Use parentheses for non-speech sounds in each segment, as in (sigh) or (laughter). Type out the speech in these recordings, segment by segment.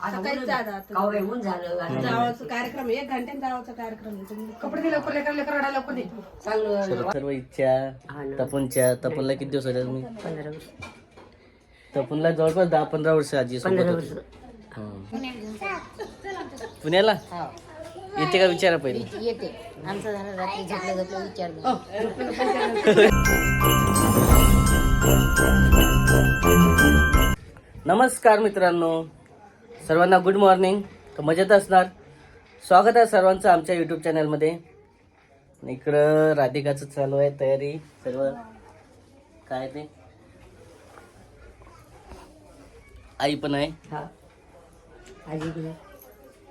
सकाळीच जात आता. कावळे ऊन झालं कार्यक्रम आहे, एक घंट्यात जावळचा कार्यक्रम आहे. तुम्ही कपडे दे लवकर लेकर लेकर लवकर दे. चांगलं सर्व इच्छा हा. तपनच्या तपनला किती दिवस होते तुम्ही? पंधरा वर्ष. तपनला जवळपास दहा पंधरा वर्ष आजी सोबत पंधरा होती. वर्ष. हं. पुण्याला. येते का विचारा पहिले? येते आमचं झालं रात्री झोपलं झोपलं विचारलं नमस्कार मित्रांनो. सर्वांना गुड मॉर्निंग तर मजेत असणार. स्वागत आहे सर्वांचं आमच्या यूट्यूब चॅनलमध्ये इकडं राधिकाचं चालू आहे तयारी. सर्व काय ते? आई पण आहे. हा.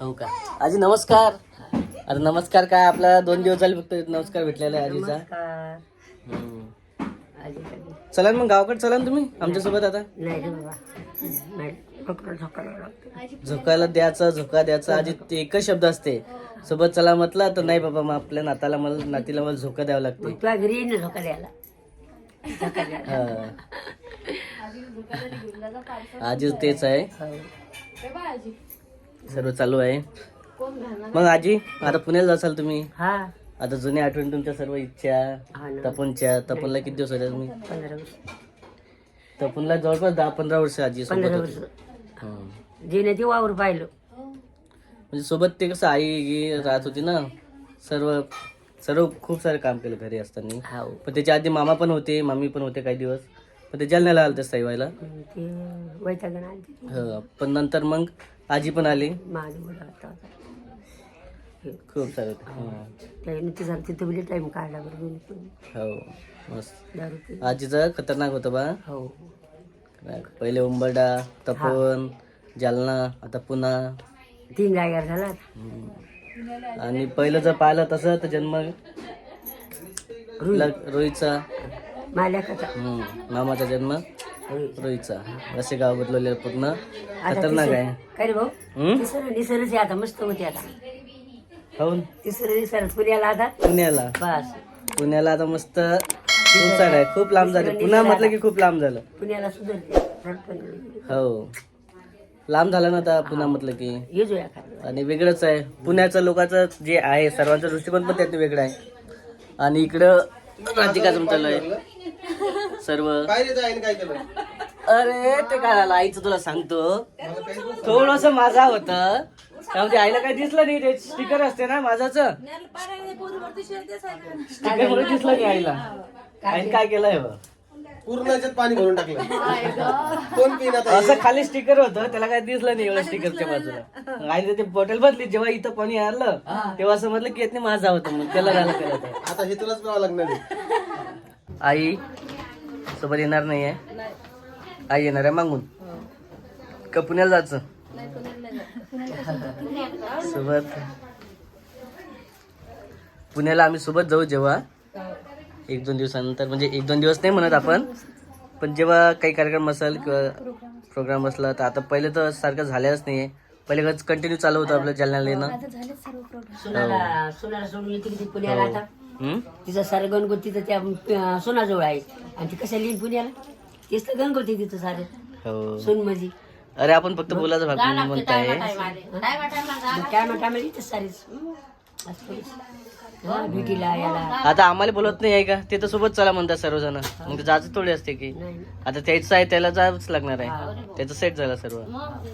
हो का? आजी नमस्कार. अरे नमस्कार काय? आपला दोन दिवस झाले फक्त नमस्कार भेटलेला आहे आजीचा. चला मग गावाकडे चला ना तुम्ही? आमच्यासोबत आता. डॉक्टर झोकायला लागतं. झोकायला द्यायचं झोका द्यायचा. आजी ते एकच शब्द असते. सोबत चला म्हटलं तर नाही बाबा मग आपल्या नाताला मला नातीला मला झोका द्यावं लागते. तुला घरी येईन झोका द्यायला. झोका द्यायला. हा. आजी तेच आहे. सर्व चालू आहे. मग आजी आता पुण्याला जासाल तुम्ही? हा. आता जुन्या आठवणी तुमच्या सर्व इच्छा हा ना. तपनच्या तपनला किती दिवस होते तुम्ही? पंधरा वर्ष. तपनला जवळपास दहा पंधरा वर्ष आजी सोबत पंधरा होती. हं. जेने ते वावर पाहिलं. म्हणजे सोबत ते कसं आई गी राहत होती ना सर्व सर्व खूप सारे काम केलं घरी असताना. हो. पण त्याच्या आधी मामा पण होते मामी पण होते काही दिवस. पण ते जालन्याला आलं ते साईवायला ते वैतागण आली हं. पण नंतर मग आजी पण आली. माझं मुलं आता खूप सारे होते. हं. त्याने ते झालं तिथं बिले टाइम काढला बरं दोन्ही पण. हो मस्त. दारू आजीचं खतरनाक होतं बा. हो. पहिले उंबरडा तपन जालना आता पुन्हा. तीन जागेवर झाला. आणि पहिलं जर पाहिलं तसं तर जन्म रोहितचा. मामाचा जन्म. रोहितचा. असे गाव बदलवले पूर्ण. खतरनाक आहे. काय रे भाऊ? हं? तिसरं निसरच आहे आता मस्त होते आता. हो तिसरं निसर पुण्याला आता? पुण्याला. बस. पुण्याला आता मस्त खूप सारं आहे खूप लांब झालं. पुन्हा म्हटलं की खूप लांब झालं. पुण्याला सुधारते हो. लांब झालं ना आता पुन्हा म्हटलं की. ये जो एखादं आणि वेगळंच आहे. पुण्याचं लोकांचं जे आहे सर्वांचा दृष्टिकोन पण त्यातनं वेगळा आहे. आणि इकडं राधिकाचं चालू आहे सर्व अरे ते काय झालं? आईचं तुला सांगतो. थोडस माझा होत. त्यामध्ये आईला काही दिसलं नाही ते स्टिकर असते ना माझाच. स्टिकर म्हणून दिसलं नाही आईला. आईने काय केलंय बा? पूर्ण याच्यात पाणी भरून टाकलं (laughs) कोण पिणार असं खाली स्टिकर होतं त्याला काय दिसलं नाही एवढं स्टिकरच्या बाजूला. आईने ते बॉटल बदली जेव्हा इथं पाणी आलं तेव्हा असं म्हटलं की यातनी माझा होता मग त्याला झालं केलं आता हे तुलाच करावं लागणार आहे. आई सोबत येणार नाहीये. आई येणार आहे मागून. का पुण्याला जायचं? सोबत. पुण्याला आम्ही सोबत जाऊ जेव्हा. एक दोन दिवसानंतर म्हणजे एक दोन दिवस नाही म्हणत आपण पण जेव्हा काही कार्यक्रम असेल किंवा प्रोग्राम असला तर आता पहिले तर सारखं झाल्याच नाहीये. पहिले कंटिन्यू चालू होतं आपलं जालन्याला येणं. सुनाला सुनाला सोडून येते की ती पुण्याला आता? हम्म? तिचं सारं गणगोती तर त्या सोनाजवळ आहे. आणि ती कशा लिहिन पुण्याला? तीच तर गणगोती तिथं सारं. हो. सोन माझी अरे आपण फक्त बोलायचं भाग म्हणताय. काय म्हणता सारीच. हा, भेटीला याला आता आम्हाला बोलत नाही आहे का? ते तर सोबत चला म्हणतात सर्वजण. मग जायचं थोडी असते की. नाही. आता त्याचं आहे त्याला जावंच लागणार आहे. त्याचं सेट झालं सर्व.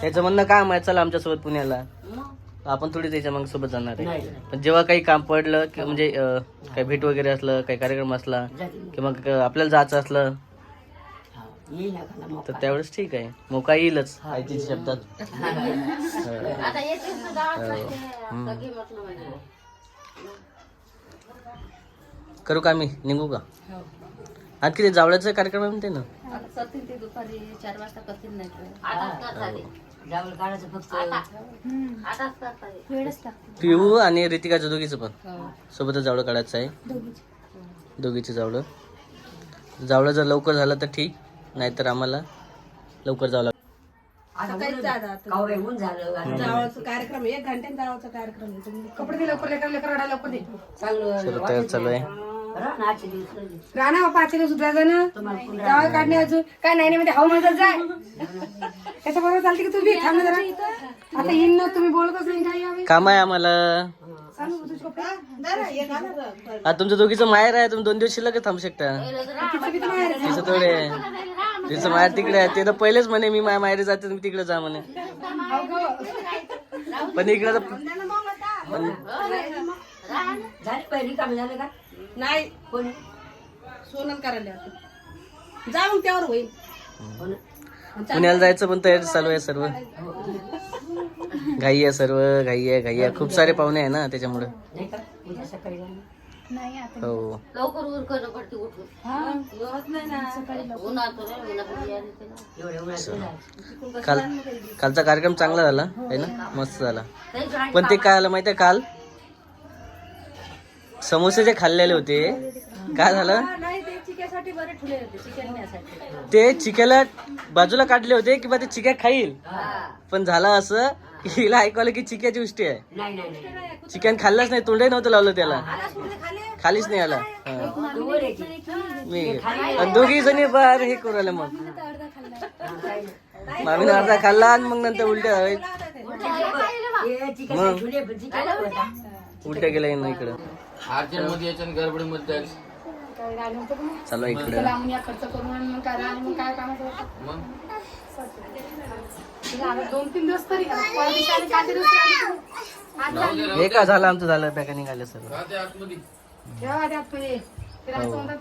त्याचं म्हणणं काम आहे चला आमच्यासोबत पुण्याला. आपण थोडी त्याच्या मग सोबत जाणार आहे. पण जेव्हा काही काम पडलं की म्हणजे काही भेट वगैरे असलं काही कार्यक्रम असला जाते. की मग आपल्याला जायचं असलं तर त्यावेळेस ठीक आहे. मोका येईलच. शब्दात. आता करू का आम्ही निघू का? आणखी ते जावळ्याचा कार्यक्रम आहे म्हणते ना? करतील ते दुपारी चार वाजता करतील नाही तर. आताच करता ते. जावळ काढायचं फक्त. आताच करता ते. वेळच लागतो. पिऊ आणि रितिकाच्या दोघीचं पण. हो. सोबतच जावळं काढायचं आहे. दोघीचे. दोघीचे जावळं. जावळं जर लवकर झालं तर ठीक नाहीतर आम्हाला लवकर जावं लागतं. सकाळीच आता. ऊन झालं कार्यक्रम आहे, एक घंट्यात जावळचा कार्यक्रम आहे. तुम्ही कपडे दे लवकर लेकर लेकर रडायला लवकर दे. चांगलं सर्व तयार चालू आहे. राहा ना आजचे दिवस राहिले. राणा पाचले सुधारायचं ना तुम्हाला पुन्हा जावं काढणे अजून. काय नाही नाही मध्ये हाव म्हणतात जाय. त्याच्या बरोबर चालते की तू बी थांब ना जरा. आता येईन ना तुम्ही बोलतच नाही. काम आहे आम्हाला. सांगू कपडे? तुमच्या दोघीचं माहेर आहे तुम्ही दोन दिवस शिल्लक थांबू शकता. तिचं थोडे आहे. तिचं माहेर तिकडे आहे. ते तर पहिलेच म्हणे मी माझ्या माहेरी जाते तुम्ही तिकडे जा म्हणे. पण इकडे तर पण नाही कोणी? सोनल करायला त्यावर होईल. पुण्याला जायचं पण तयारी चालू आहे सर्व. घाई आहे सर्व घाई आहे घाई आहे. खूप सारे पाहुणे आहे ना त्याच्यामुळे. नाही. हो. लवकर पडते उठून. उन्हात. काल कालचा कार्यक्रम चांगला झाला आहे ना? मस्त झाला. पण ते काय झालं माहिती आहे काल? समोसे जे खाल्लेले होते. काय झालं? नाही ते चिक्यासाठी बरे होते ते चिक्याला बाजूला काढले होते की बा ते चिक्या खाईल? पण झालं असं हिला ऐकवलं की चिक्याची गोष्टी आहे. नाही नाही नाही. चिकन खाल्लंच नाही तोंडही नव्हतं लावलं त्याला. खालीच नाही आला. हा. मी. दोघी जणी बाहेर हे करू राहिले मग. हा, काही नाही. मामीने अर्धा खाल्ला आणि मग नंतर उलट्या हे चिकन मग. चिकन होता. उलट्या गेल्या इकडं. अर्जंटमध्ये याच्या जायचं. चला इकडं. खर्च करून मग काय मग दोन तीन दिवस तरी. हे का झालं आमचं झालं पॅका निघाले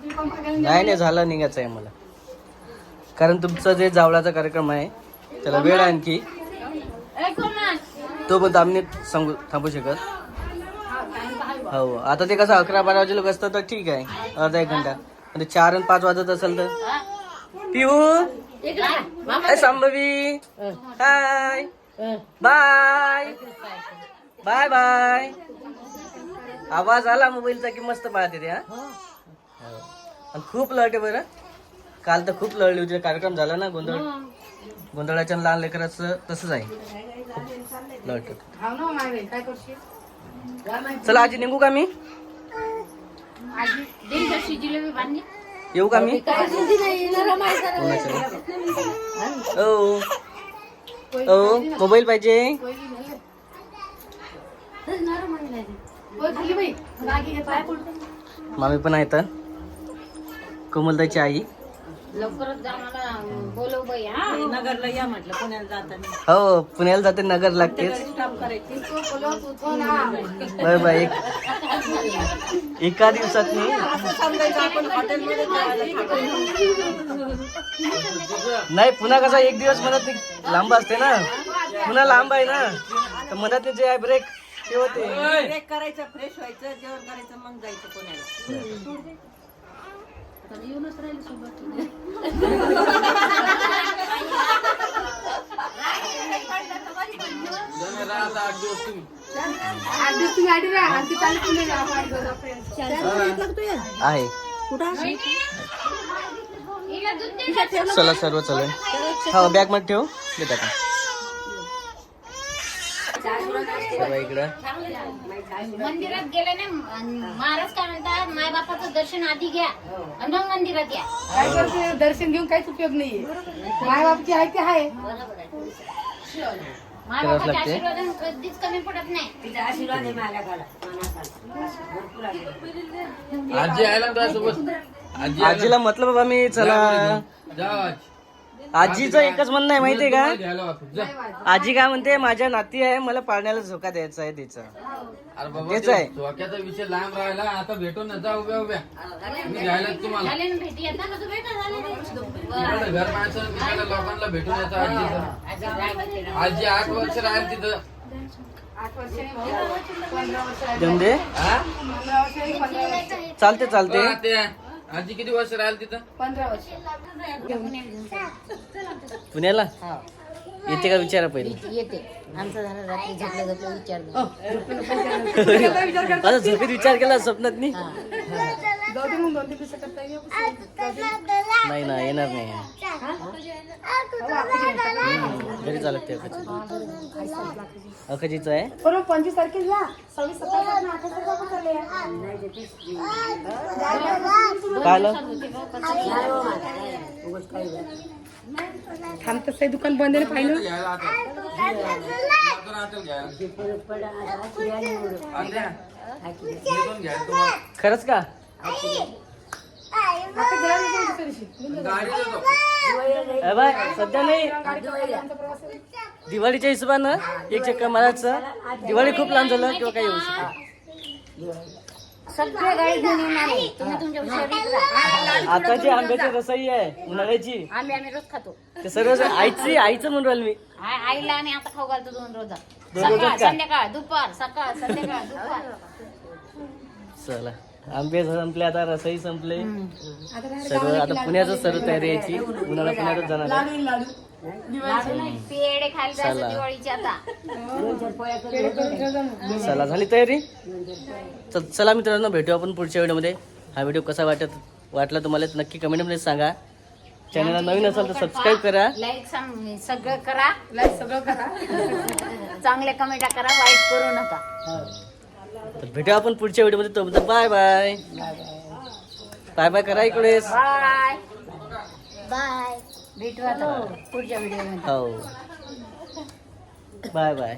कंप्लेंट करून नाही नाही झालं निघायचं आहे मला. कारण तुमचं जे जावळाचा कार्यक्रम आहे त्याला वेळ आणखी. तो पण आम्ही नाही सांगू थांबू शकत. हो. आता ते कसं अकरा बारा वाजे लोक असतं तर ठीक आहे. अर्धा एक घंटा. म्हणजे चार आणि पाच वाजत असेल तर? Pihu? Hi Sambhavi. Hi. Bye. Bye bye. आवाज आला मोबाईलचा की मस्त पाहते ते हा? हो. आणि खूप लढते बरं. काल तर खूप लढली होती. कार्यक्रम झाला ना गोंधळ? गोंधळाच्या लहान लेकराचं तसंच आहे. खूप लढत चला आजी निघू का मी? येऊ का मी? हो हो मोबाईल पाहिजे. मामी पण आहेत कोमलताईची आई. लवकरच जा मला बोलव बाई हा. नगरला या म्हटलं पुण्याला जाताना. हो पुण्याला जाते नगर लागतेच. करायची. बाय बाय एक एका दिवसात मी समजायचं आपण हॉटेलमध्ये नाही पुन्हा कसा एक दिवस मनात लांब असते ना. पुन्हा लांब आहे ना. तर मनात जे आहे ब्रेक ते होते. ब्रेक करायचं फ्रेश व्हायचं जेवण करायचं मग जायचं पुण्याला. येऊनच राहिले सोबत आठ दिवस तुम्ही आठ दिवस तुम्ही आधी राहा चला सर्व चला हो बॅगमध्ये ठेव? देता का? सर्व इकडं. मंदिरात गेले ना महाराज काय म्हणतात माय बापाचं दर्शन आधी घ्या आणि मग मंदिरात या. काय करते दर्शन घेऊन काहीच उपयोग नाहीये. माय बापची आहे. ते आहे माय बापाच्या कधीच कमी पडत नाही. तिचा आशीर्वाद माझ्या. आजी ना तुझ्यासोबत? आजीला म्हटलं बाबा मी ना? चला. जा आजी. आजीचं एकच म्हणणं आहे माहितीये का? घ्यायला. जा. आजी काय म्हणते माझ्या नाती आहे मला पाळण्याला झोका द्यायचा आहे तिचा. अरे बाबा तेच ते आहे. झोक्याचा विषय लांब राहिला आता भेटून ना जा उभ्या उभ्या. मी घ्यायला तुम्हाला. झाले ना भेटी येतात ना तू भेटा झाले इकडं घर माणसं तिकडं लोकांना भेटून येतं आजीचं. आजी आठ वर्ष राहील तिथं. हा? चालते चालते. ते. आजी किती वर्ष राहील तिथं? पंधरा वर्ष. पुण्याला? येते का विचारा पहिले? येते आमचं झालं रात्री झोपलं झोपलं विचारलं आता झोपेत विचार केला स्वप्नात येईल नाही ना येणार नाही. घरी चालत ते अखाची अखाचीच आहे? बरोबर पंचवीस तारखेला जा सव्वीस सत्तावीस आहे. काय आलं नाही हो मला. उगाच काही नाही. थांब तसं दुकान बंद आहे ना पाहिलं. खरंच का बाय सध्या नाही आहे. दिवाळीच्या हिशोबानं एक चक्कर मारायचं दिवाळी खूप लहान झालं किंवा काही होऊ शकतं. सगळे गाडी घेऊन येणार आहे. तुम्ही तुमच्या शरीर राहा. आता जी आंब्याची रसाई आहे उन्हाळ्याची. आम्ही आम्ही रोज खातो. ते सर्व आईची आईचं म्हणून राहिलं मी. आ- आईला आम्ही आता खाऊ घालतो दोन रोजा. दोन रोजात सकाळ का? संध्याकाळ दुपार सकाळ संध्याकाळ दुपार. चला. आंबे संपले आता रसाई संपले. सर्व आता पुण्याचं सर्व तयारी यायची. उन्हाळा पुण्यातच जाणार आहे. लाडू नाही पेढे खायला चला. जायचं आता. झाली तयारी? चल चला मित्रांनो भेटू आपण पुढच्या व्हिडिओमध्ये. हा व्हिडिओ कसा वाटत वाटला तुम्हाला तर नक्की कमेंटमध्ये सांगा. चॅनलला नवीन असाल तर सबस्क्राईब करा. लाईक सगळं करा. लाईक सगळं करा. चांगल्या कमेंट करा वाईट करू नका. तर भेटू आपण पुढच्या व्हिडिओमध्ये. तोपर्यंत बाय बाय बाय बाय करा इकडेच बाय बाय भेटू आता. पुढच्या व्हिडिओ हो. Bye bye.